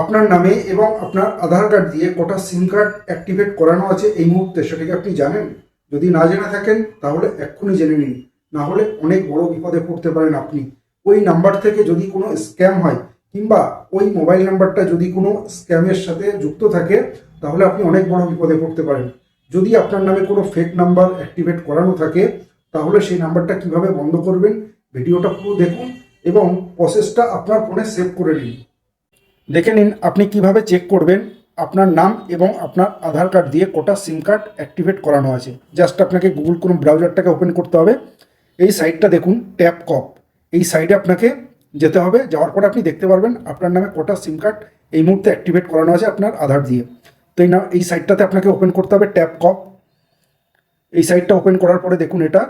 আপনার নামে এবং আপনার আধার কার্ড দিয়ে কটা সিম কার্ড অ্যাক্টিভেট করানো আছে এই মুহূর্তে সেটাকে আপনি জানেন? যদি না জেনে থাকেন, তাহলে এক্ষুনি জেনে নিন। না হলে অনেক বড় বিপদে পড়তে পারেন আপনি। ওই নাম্বার থেকে যদি কোনো স্ক্যাম হয়, কিংবা ওই মোবাইল নাম্বারটা যদি কোনো স্ক্যামের সাথে যুক্ত থাকে, তাহলে আপনি অনেক বড় বিপদে পড়তে পারেন। যদি আপনার নামে কোনো ফেক নাম্বার অ্যাক্টিভেট করানো থাকে, তাহলে সেই নাম্বারটা কীভাবে বন্ধ করবেন? ভিডিওটা পুরো দেখুন এবং প্রসেসটা আপনার ফোনে সেভ করে নিন। দেখে নিন আপনি কীভাবে চেক করবেন। আপনার নাম এবং আপনার আধার কার্ড দিয়ে কটা সিম কার্ড অ্যাক্টিভেট করানো আছে। জাস্ট আপনাকে গুগল কোনো ব্রাউজারটাকে ওপেন করতে হবে। এই সাইটটা দেখুন ট্যাপ কপ এই সাইডে আপনাকে যেতে হবে। যাওয়ার পরে আপনি দেখতে পারবেন আপনার নামে কটা সিম কার্ড এই মুহূর্তে অ্যাক্টিভেট করানো আছে আপনার আধার দিয়ে। তো এই না, এই সাইটটাতে আপনাকে ওপেন করতে হবে ট্যাপ কপ এই সাইটটা ওপেন করার পরে দেখুন এটা।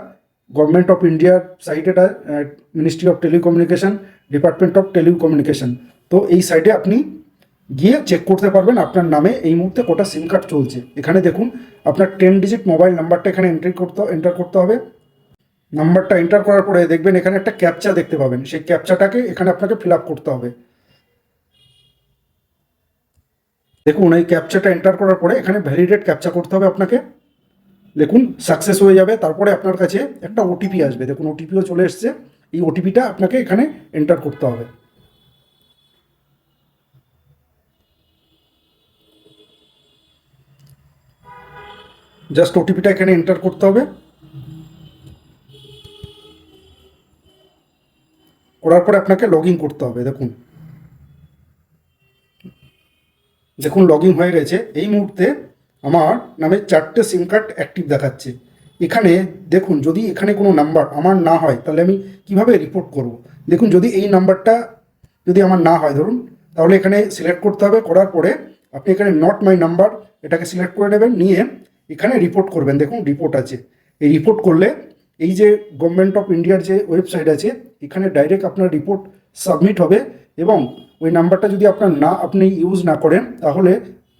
গভর্নমেন্ট অফ ইন্ডিয়ার সাইট এটা ministry of telecommunication department of telecommunication তো এই সাইটে আপনি গিয়ে চেক করতে পারবেন আপনার নামে এই মুহূর্তে কটা সিম কার্ড চলছে। এখানে দেখুন, আপনার টেন ডিজিট মোবাইল নাম্বারটা এখানে এন্ট্রি করতে এন্টার করতে হবে। নাম্বারটা এন্টার করার পরে দেখবেন এখানে একটা ক্যাপচা দেখতে পাবেন। সেই ক্যাপচাটাকে এখানে আপনাকে ফিল আপ করতে হবে। দেখুন, এই ক্যাপচাটা এন্টার করার পরে এখানে ভ্যালিডেট ক্যাপচা করতে হবে আপনাকে। দেখুন সাকসেস হয়ে যাবে। তারপরে আপনার কাছে একটা ওটিপি আসবে। দেখুন ওটিপিও চলে এসছে। এই ওটিপিটা আপনাকে এখানে এন্টার করতে হবে। জাস্ট ওটিপিটা এখানে এন্টার করতে হবে। করার পরে আপনাকে লগ ইন করতে হবে, দেখুন। দেখুন লগ ইন হয়ে গেছে। এই মুহূর্তে আমার নামে চারটে সিম কার্ড অ্যাক্টিভ দেখাচ্ছে। এখানে দেখুন, যদি এখানে কোনো নাম্বার আমার না হয়, তাহলে আমি কীভাবে রিপোর্ট করব? দেখুন, যদি এই নাম্বারটা যদি আমার না হয়, ধরুন, তাহলে এখানে সিলেক্ট করতে হবে। করার পরে আপনি এখানে নট মাই নাম্বার এটাকে সিলেক্ট করে নেবেন। নিয়ে এখানে রিপোর্ট করবেন। দেখুন রিপোর্ট আছে। এই রিপোর্ট করলে এই যে গভর্নমেন্ট অফ ইন্ডিয়ার যে ওয়েবসাইট আছে, এখানে ডাইরেক্ট আপনার রিপোর্ট সাবমিট হবে এবং ওই নাম্বারটা যদি আপনার না, আপনি ইউজ না করেন, তাহলে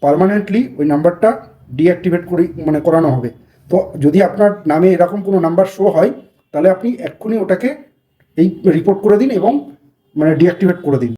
পার্মানেন্টলি ওই নাম্বারটা ডিঅ্যাক্টিভেট করে মানে করানো হবে। তো যদি আপনার নামে এরকম কোনো নাম্বার শো হয়, তাহলে আপনি এক্ষুনি ওটাকে এই রিপোর্ট করে দিন এবং মানে ডিঅ্যাক্টিভেট করে দিন।